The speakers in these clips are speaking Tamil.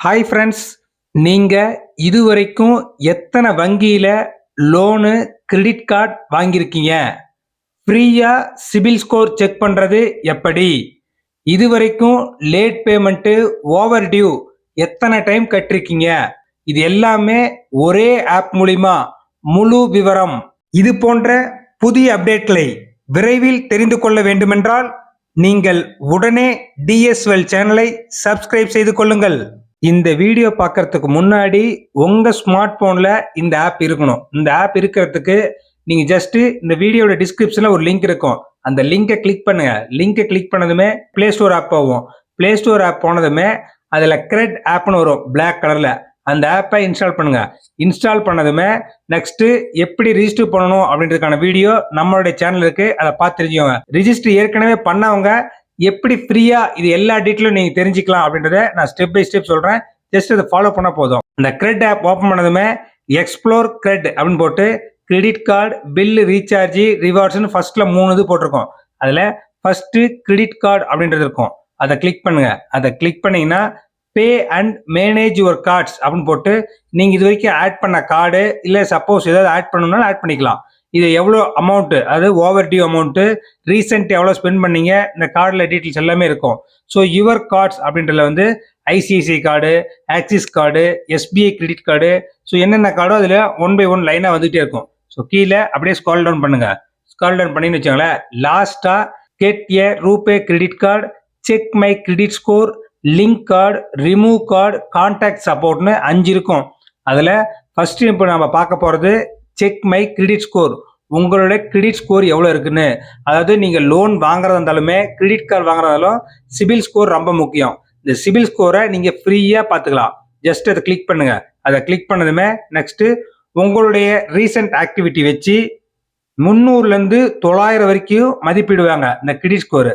ஹாய் ஃப்ரெண்ட்ஸ் நீங்கள் இதுவரைக்கும் எத்தனை வங்கியில் லோனு கிரெடிட் கார்டு வாங்கியிருக்கீங்க? ஃப்ரீயாக சிபில் ஸ்கோர் செக் பண்ணுறது எப்படி? இதுவரைக்கும் லேட் பேமெண்ட்டு ஓவர் டியூ எத்தனை டைம் கட்டிருக்கீங்க? இது எல்லாமே ஒரே ஆப் மூலிமா முழு விவரம். இது போன்ற புதிய அப்டேட்களை விரைவில் தெரிந்து கொள்ள வேண்டுமென்றால் நீங்கள் உடனே டிஎஸ்எல் சேனலை சப்ஸ்கிரைப் செய்து கொள்ளுங்கள். இந்த வீடியோ பார்க்கறதுக்கு முன்னாடி உங்கள் ஸ்மார்ட் ஃபோனில் இந்த ஆப் இருக்கணும். இந்த ஆப் இருக்கிறதுக்கு நீங்கள் ஜஸ்ட்டு இந்த வீடியோட டிஸ்கிரிப்ஷனில் ஒரு லிங்க் இருக்கும். அந்த லிங்கை கிளிக் பண்ணுங்கள் லிங்கை கிளிக் பண்ணதுமே ப்ளே ஸ்டோர் ஆப் போகும் ப்ளே ஸ்டோர் ஆப் போனதுமே அதில் கிரெட் ஆப்னு வரும் பிளாக் கலரில் அந்த ஆப்பை இன்ஸ்டால் பண்ணுங்கள் இன்ஸ்டால் பண்ணதுமே நெக்ஸ்ட்டு எப்படி ரிஜிஸ்டர் பண்ணணும் அப்படின்றதுக்கான வீடியோ நம்மளுடைய சேனல் இருக்குது அதை பார்த்து தெரிஞ்சுக்கோங்க. ரிஜிஸ்டர் ஏற்கனவே பண்ணவங்க எப்படி ஃப்ரீயா இது எல்லா டீட்டெயிலும் நீங்க தெரிஞ்சுக்கலாம் அப்படின்றத நான் ஸ்டெப் பை ஸ்டெப் சொல்றேன். ஜஸ்ட் அதை ஃபாலோ பண்ண போதும். இந்த கிரெட் ஆப் ஓப்பன் பண்ணதுமே எக்ஸ்ப்ளோர் கிரெட் அப்படின்னு போட்டு கிரெடிட் கார்டு பில்லு ரீசார்ஜ் ரிவார்ட்ஸ்னு ஃபர்ஸ்ட்ல மூணு இது போட்டிருக்கோம். அதுல ஃபர்ஸ்ட் கிரெடிட் கார்டு அப்படின்றது இருக்கும். அதை கிளிக் பண்ணுங்க. அதை கிளிக் பண்ணீங்கன்னா pay and manage your cards அப்படின்னு போட்டு நீங்க இது வரைக்கும் ஆட் பண்ண கார்டு இல்ல சப்போஸ் ஏதாவது ஆட் பண்ணணும்னாலும் ஆட் பண்ணிக்கலாம். இது எவ்வளோ அமௌண்ட்டு அதாவது ஓவர் டியூ அமௌண்ட்டு ரீசெண்ட் எவ்வளோ ஸ்பெண்ட் பண்ணீங்க? இந்த கார்டில் டீட்டெயில்ஸ் எல்லாமே இருக்கும். ஸோ யுவர் கார்ட்ஸ் அப்படின்றதுல வந்து ICICI card Axis card SBI credit card so என்னென்ன கார்டோ அதில் ஒன் பை ஒன் லைனாக வந்துகிட்டே இருக்கும். ஸோ கீழே அப்படியே ஸ்கால் டவுன் பண்ணுங்கள் ஸ்கால் டவுன் பண்ணின்னு வச்சுக்கோங்களேன். லாஸ்ட்டாக get a RuPay credit card check my credit score link card remove card contact சப்போர்ட்னு அஞ்சு இருக்கும். அதில் ஃபஸ்ட்டு இப்போ நம்ம பார்க்க போகிறது செக் மை கிரெடிட் ஸ்கோர் உங்களோட கிரெடிட் ஸ்கோர் எவ்வளோ இருக்குன்னு? அதாவது நீங்கள் லோன் வாங்குறதா இருந்தாலுமே கிரெடிட் கார்டு வாங்குறதாலும் சிபில் ஸ்கோர் ரொம்ப முக்கியம். இந்த சிபில் ஸ்கோரை நீங்கள் ஃப்ரீயாக பார்த்துக்கலாம். ஜஸ்ட் அதை கிளிக் பண்ணுங்க. அதை கிளிக் பண்ணதுமே நெக்ஸ்ட்டு உங்களுடைய ரீசெண்ட் ஆக்டிவிட்டி வச்சு முந்நூறுலேருந்து தொள்ளாயிரம் வரைக்கும் மதிப்பிடுவாங்க இந்த கிரெடிட் ஸ்கோரு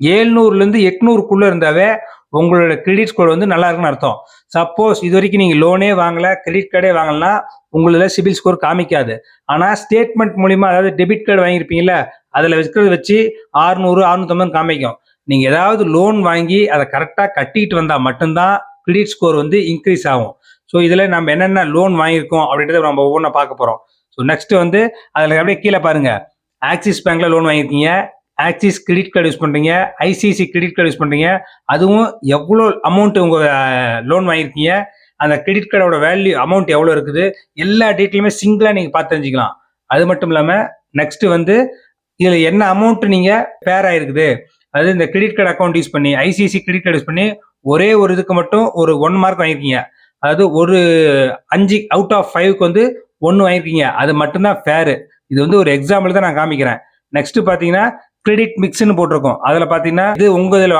ஏழ்நூறுலேருந்து எட்நூறுக்குள்ளே இருந்தாவே உங்களோட கிரெடிட் ஸ்கோர் வந்து நல்லா இருக்குன்னு அர்த்தம். சப்போஸ் இது வரைக்கும் நீங்கள் லோனே வாங்கல கிரெடிட் கார்டே வாங்கலனா உங்களில் சிபில் ஸ்கோர் காமிக்காது. ஆனால் ஸ்டேட்மெண்ட் மூலிமா அதாவது டெபிட் கார்டு வாங்கியிருப்பீங்கள அதில் வைக்கிறத வச்சு ஆறுநூறு அறுநூத்தம்பது காமிக்கும். நீங்கள் ஏதாவது லோன் வாங்கி அதை கரெக்டாக கட்டிக்கிட்டு வந்தால் மட்டும்தான் கிரெடிட் ஸ்கோர் வந்து இன்க்ரீஸ் ஆகும். ஸோ இதில் நம்ம என்னென்ன லோன் வாங்கியிருக்கோம் அப்படின்றத நம்ம ஒவ்வொன்றா பார்க்க போகிறோம் ஸோ நெக்ஸ்ட் வந்து அதில் அப்படியே கீழே பாருங்கள் ஆக்சிஸ் பேங்க்கில் லோன் வாங்கியிருக்கீங்க. ஆக்சிஸ் கிரெடிட் கார்டு யூஸ் பண்ணுறீங்க ஐசிசி கிரெடிட் கார்டு யூஸ் பண்ணுறீங்க அதுவும் எவ்வளோ அமௌண்ட் உங்கள் லோன் வாங்கியிருக்கீங்க அந்த கிரெடிட் கார்டோட வேல்யூ அமௌண்ட் எவ்வளோ இருக்குது எல்லா டீட்டெயிலுமே சிங்கிளாக நீங்கள் பார்த்து தெரிஞ்சுக்கலாம். அது மட்டும் இல்லாமல் நெக்ஸ்ட்டு வந்து இதில் என்ன அமௌண்ட் நீங்கள் பேர் ஆயிருக்குது அது இந்த கிரெடிட் கார்டு அக்கௌண்ட் யூஸ் பண்ணி ஐசிசி கிரெடிட் கார்டு யூஸ் பண்ணி ஒரே ஒரு இதுக்கு மட்டும் ஒரு ஒன் மார்க் வாங்கியிருக்கீங்க. அதாவது ஒரு அஞ்சு அவுட் ஆஃப் ஃபைவ்க்கு வந்து ஒன்று வாங்கியிருக்கீங்க அது மட்டும்தான் ஃபேரு இது வந்து ஒரு எக்ஸாம்பிள் தான் நான் காமிக்கிறேன். நெக்ஸ்ட் பார்த்தீங்கன்னா கிரெடிட் மிக்ஸ்னு போட்டிருக்கோம். அதில் பார்த்தீங்கன்னா இது உங்கள் இதில்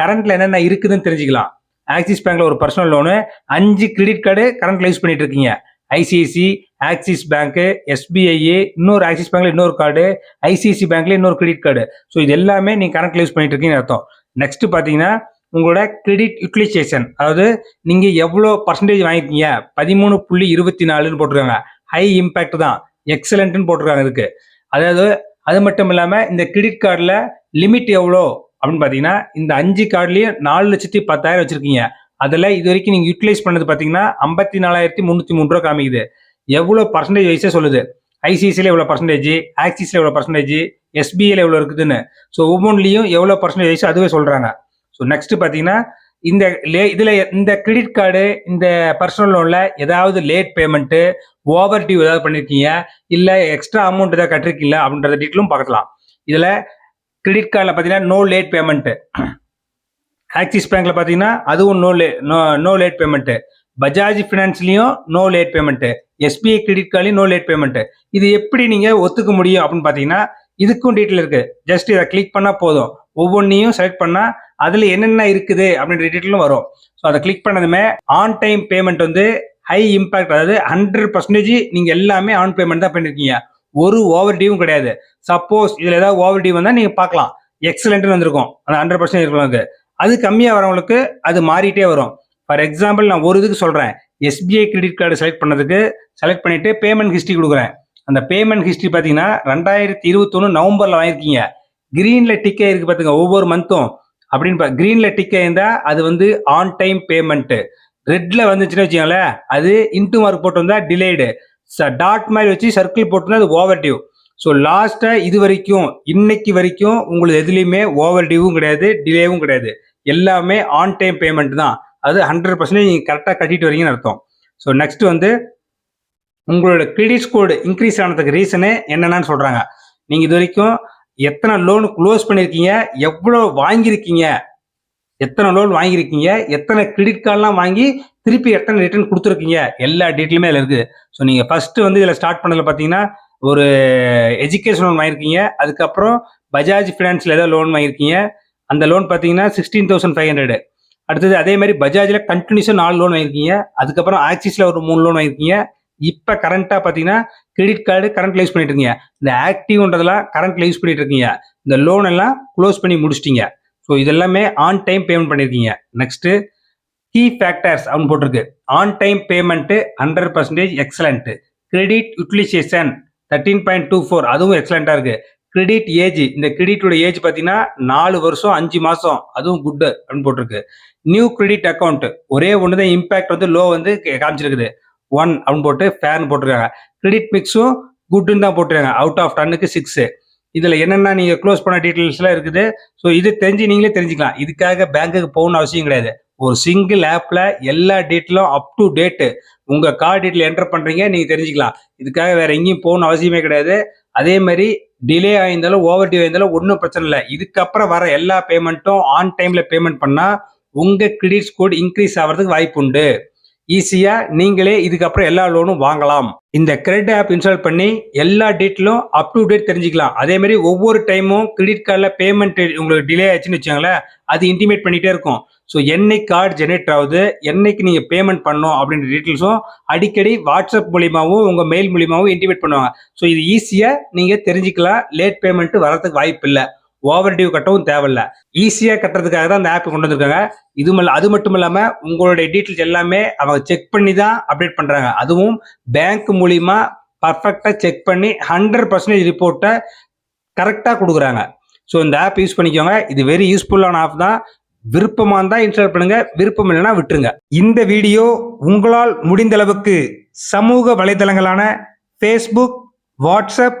கரண்ட்டில் என்னென்ன இருக்குதுன்னு தெரிஞ்சுக்கலாம். ஆக்சிஸ் பேங்க்ல ஒரு பர்சனல் லோனு அஞ்சு கிரெடிட் கார்டு கரண்ட்ல யூஸ் பண்ணிட்டு இருக்கீங்க. ஐசிஐசி ஆக்சிஸ் பேங்க்கு எஸ்பிஐ இன்னொரு ஆக்சிஸ் பேங்க்ல இன்னொரு கார்டு ஐசிஐசி பேங்க்ல இன்னொரு கிரெடிட் கார்டு ஸோ இது எல்லாமே நீங்கள் கரண்ட்ல யூஸ் பண்ணிட்டு இருக்கீங்கன்னு அர்த்தம். நெக்ஸ்ட் பார்த்தீங்கன்னா உங்களோட கிரெடிட் யூட்டிலைசேஷன் அதாவது நீங்கள் எவ்வளோ பர்சன்டேஜ் வாங்கிருக்கீங்க பதிமூணு புள்ளி இருபத்தி நாலுன்னு போட்டிருக்காங்க. ஹை இம்பேக்ட் தான். எக்ஸலண்ட்னு போட்டிருக்காங்க இதுக்கு. அதாவது அது மட்டும் இல்லாமல் இந்த கிரெடிட் கார்டில் லிமிட் எவ்வளோ அப்படின்னு பார்த்தீங்கன்னா இந்த அஞ்சு கார்டுலேயும் நாலு லட்சத்தி பத்தாயிரம் வச்சுருக்கீங்க. அதில் இது வரைக்கும் நீங்கள் யூட்டிலைஸ் பண்ணது பார்த்தீங்கன்னா ஐம்பத்தி நாலாயிரத்தி முந்நூற்றி மூணு ரூபா காமிக்குது. எவ்வளோ பர்சன்டேஜ் வைஸே சொல்லுது. ஐசிஐசியில் எவ்வளோ பர்சன்டேஜ் ஆக்சிஸில் எவ்வளோ பர்சன்டேஜ் எஸ்பிஐயில் எவ்வளோ இருக்குதுன்னு. ஸோ ஒவ்வொன்றிலையும் எவ்வளோ பர்சன்டேஜ் வைஸ் அதுவே சொல்கிறாங்க ஸோ நெக்ஸ்ட் பார்த்தீங்கன்னா இந்த லே இதில் இந்த கிரெடிட் கார்டு இந்த பர்சனல் லோனில் ஏதாவது லேட் பேமெண்ட்டு ஓவர் டியூ ஏதாவது பண்ணியிருக்கீங்க இல்லை எக்ஸ்ட்ரா அமௌண்ட் ஏதாவது கட்டிருக்கீங்க அப்படின்றத டீட்டெயிலும் பார்க்கலாம். இதில் கிரெடிட் கார்டில் பார்த்தீங்கன்னா நோ லேட் பேமெண்ட்டு ஆக்சிஸ் பேங்க்கில் பார்த்தீங்கன்னா அதுவும் நோ லே no no late payment Bajaj ஃபினான்ஸ்லேயும் no late payment SBI credit கார்ட்லையும் no late payment இது எப்படி நீங்கள் ஒத்துக்க முடியும் அப்படின்னு பார்த்தீங்கன்னா இதுக்கும் டீட்டெயில் இருக்குது ஜஸ்ட் இதை கிளிக் பண்ணால் போதும். ஒவ்வொன்றையும் செலக்ட் பண்ணால் அதில் என்னென்ன இருக்குது அப்படின்ற டீட்டெயிலும் வரும். ஸோ அதை கிளிக் பண்ணதுமே ஆன் டைம் பேமெண்ட் வந்து ஹை இம்பாக்ட் அதாவது ஹண்ட்ரட் பர்சன்டேஜ் நீங்கள் எல்லாமே ஆன் பேமெண்ட் தான் பண்ணிருக்கீங்க. ஒரு ஓவர் டியூவும் கிடையாது. சப்போஸ் இதில் ஏதாவது ஓவர் டியூ வந்தால் நீங்கள் பார்க்கலாம் எக்ஸலண்ட்னு வந்திருக்கும். அந்த ஹண்ட்ரட் பர்சன்ட் இருக்கிறவங்களுக்கு அது. கம்மியாக வரவங்களுக்கு அது மாறிட்டே வரும். ஃபார் எக்ஸாம்பிள் நான் ஒரு இதுக்கு சொல்கிறேன் எஸ்பிஐ கிரெடிட் கார்டு செலக்ட் பண்ணதுக்கு செலக்ட் பண்ணிட்டு பேமெண்ட் ஹிஸ்ட்ரி கொடுக்குறேன். அந்த பேமெண்ட் ஹிஸ்ட்ரி பார்த்தீங்கன்னா ரெண்டாயிரத்தி இருபத்தொன்று நவம்பரில் வாங்கியிருக்கீங்க. க்ரீனில் டிக்கே இருக்கு பார்த்துங்க ஒவ்வொரு மந்த்தும் அப்படின்னு கிரீன்ல டிக் இருந்தா அது வந்து ஆன் டைம் பேமெண்ட் ரெட்ல வந்துச்சுன்னு வச்சுக்கோங்களேன் அது இன்ட்டு மார்க் போட்டு வந்தா டிலேடு டாட் மாதிரி வச்சு சர்க்கிள் போட்டுருந்தா அது ஓவர் டியூ ஸோ லாஸ்ட்டாக இது வரைக்கும் இன்னைக்கு வரைக்கும் உங்களுக்கு எதுலேயுமே ஓவர் டியூவும் கிடையாது டிலேவும் கிடையாது. எல்லாமே ஆன் டைம் பேமெண்ட் தான். அது ஹண்ட்ரட் பர்சன்டேஜ் நீங்கள் கரெக்டாக கட்டிட்டு வரீங்கன்னு அர்த்தம். ஸோ நெக்ஸ்ட் வந்து உங்களோட கிரெடிட் ஸ்கோர்டு இன்க்ரீஸ் ஆனதுக்கு ரீசனு என்னென்னு சொல்கிறாங்க நீங்கள் இது வரைக்கும் எத்தனை லோன் க்ளோஸ் பண்ணியிருக்கீங்க எவ்வளோ வாங்கியிருக்கீங்க? எத்தனை லோன் வாங்கியிருக்கீங்க? எத்தனை கிரெடிட் கார்டெலாம் வாங்கி திருப்பி எத்தனை ரிட்டர்ன் கொடுத்துருக்கீங்க? எல்லா டீட்டெயிலுமே அதில் இருக்குது ஸோ நீங்கள் ஃபஸ்ட்டு வந்து இதில் ஸ்டார்ட் பண்ணதில் பார்த்தீங்கன்னா ஒரு எஜுகேஷன் லோன் வாங்கியிருக்கீங்க. அதுக்கப்புறம் பஜாஜ் ஃபினான்ஸில் ஏதோ லோன் வாங்கியிருக்கீங்க. அந்த லோன் பார்த்தீங்கன்னா சிக்ஸ்டீன் தௌசண்ட் ஃபைவ் ஹண்ட்ரட் அடுத்தது அதே மாதிரி பஜாஜில் கண்டினியூஸாக நாலு லோன் வாங்கியிருக்கீங்க. அதுக்கப்புறம் ஆக்சிஸில் ஒரு மூணு லோன் வாங்கியிருக்கீங்க. இப்போ கரண்ட்டாக பார்த்தீங்கன்னா கிரெடிட் கார்டு கரண்ட்டில் யூஸ் பண்ணிட்டு இருக்கீங்க. இந்த ஆக்டிவ்ன்றதெல்லாம் கரண்ட்ல யூஸ் பண்ணிட்டு இருக்கீங்க. இந்த லோன் எல்லாம் க்ளோஸ் பண்ணி முடிச்சிட்டீங்க. ஸோ இதெல்லாமே ஆன் டைம் பேமெண்ட் பண்ணியிருக்கீங்க நெக்ஸ்ட்டு கீ ஃபேக்டர்ஸ் அப்படின்னு போட்டிருக்கு. On time payment hundred percentage excellent credit utilisation thirteen point two four அதுவும் எக்ஸலண்ட்டாக இருக்குது கிரெடிட் ஏஜ் இந்த கிரெடிட்டோட ஏஜ் பார்த்தீங்கன்னா நாலு வருஷம் அஞ்சு மாதம் அதுவும் குட்டு அப்படின்னு போட்டிருக்கு. நியூ கிரெடிட் அக்கௌண்ட் ஒரே ஒன்று தான் இம்பேக்ட் வந்து லோ வந்து காமிச்சிருக்குது. ஒன் அப்படின்னு போட்டு ஃபேர்னு போட்டிருக்காங்க. கிரெடிட் மிக்ஸும் குட்னு தான் போட்டிருக்காங்க. அவுட் ஆஃப் டன்னுக்கு சிக்ஸு இதில் என்னென்ன நீங்கள் க்ளோஸ் பண்ண டீட்டெயில்ஸ்லாம் இருக்குது. ஸோ இது தெரிஞ்சு நீங்களே தெரிஞ்சுக்கலாம். இதுக்காக பேங்க்குக்கு போகணும்னு அவசியம் கிடையாது. ஒரு சிங்கிள் ஆப்பில் எல்லா டீட்டெயிலும் அப் டு டேட்டு உங்கள் கார்டு டீட்டெயில் என்டர் பண்ணுறீங்க நீங்கள் தெரிஞ்சுக்கலாம். இதுக்காக வேற எங்கேயும் போகணும் அவசியமே கிடையாது. அதே மாதிரி டிலே ஆயிருந்தாலும் ஓவர் டியூ ஆயிருந்தாலும் ஒன்றும் பிரச்சனை இல்லை. இதுக்கப்புறம் வர எல்லா பேமெண்ட்டும் ஆன் டைமில் பேமெண்ட் பண்ணால் உங்கள் கிரெடிட் ஸ்கோர் இன்க்ரீஸ் ஆகிறதுக்கு வாய்ப்பு உண்டு ஈஸியா நீங்களே இதுக்கப்புறம் எல்லா லோனும் வாங்கலாம். இந்த கிரெடிட் ஆப் இன்ஸ்டால் பண்ணி எல்லா டீட்டெயிலும் அப் டு டேட் தெரிஞ்சுக்கலாம். அதே மாதிரி ஒவ்வொரு டைமும் கிரெடிட் கார்டில் பேமெண்ட் உங்களுக்கு டிலே ஆச்சுன்னு வச்சுங்களேன் அது இன்டிமேட் பண்ணிகிட்டே இருக்கும். ஸோ என்னைக்கு கார்டு ஜெனரேட் ஆகுது என்னைக்கு நீங்கள் பேமெண்ட் பண்ணணும் அப்படின்ற டீட்டெயில்ஸும் அடிக்கடி வாட்ஸ்அப் மூலியமாகவும் உங்கள் மெயில் மூலியமாகவும் இன்டிமேட் பண்ணுவாங்க. ஸோ இது ஈஸியாக நீங்கள் தெரிஞ்சுக்கலாம். லேட் பேமெண்ட்டு வரதுக்கு வாய்ப்பு இல்லை ஓவர் டியூ கட்டவும் தேவையில்ல. ஈஸியாக கட்டுறதுக்காக தான் அந்த ஆப் கொண்டு வந்திருக்காங்க. இது மல்ல அது மட்டும் இல்லாமல் உங்களுடைய டீட்டெயில்ஸ் எல்லாமே அவங்க செக் பண்ணி தான் அப்டேட் பண்ணுறாங்க அதுவும் பேங்க் மூலிமா பர்ஃபெக்டாக செக் பண்ணி ஹண்ட்ரட் பர்சன்டேஜ் ரிப்போர்ட்டை கரெக்டாக கொடுக்குறாங்க. ஸோ இந்த ஆப் யூஸ் பண்ணிக்கோங்க. இது வெரி யூஸ்ஃபுல்லான ஆப் தான். விருப்பமாக இருந்தால் இன்ஸ்டால் பண்ணுங்க. விருப்பம் இல்லைன்னா விட்டுருங்க. இந்த வீடியோ உங்களால் முடிந்த அளவுக்கு சமூக வலைதளங்களான ஃபேஸ்புக் வாட்ஸ்அப்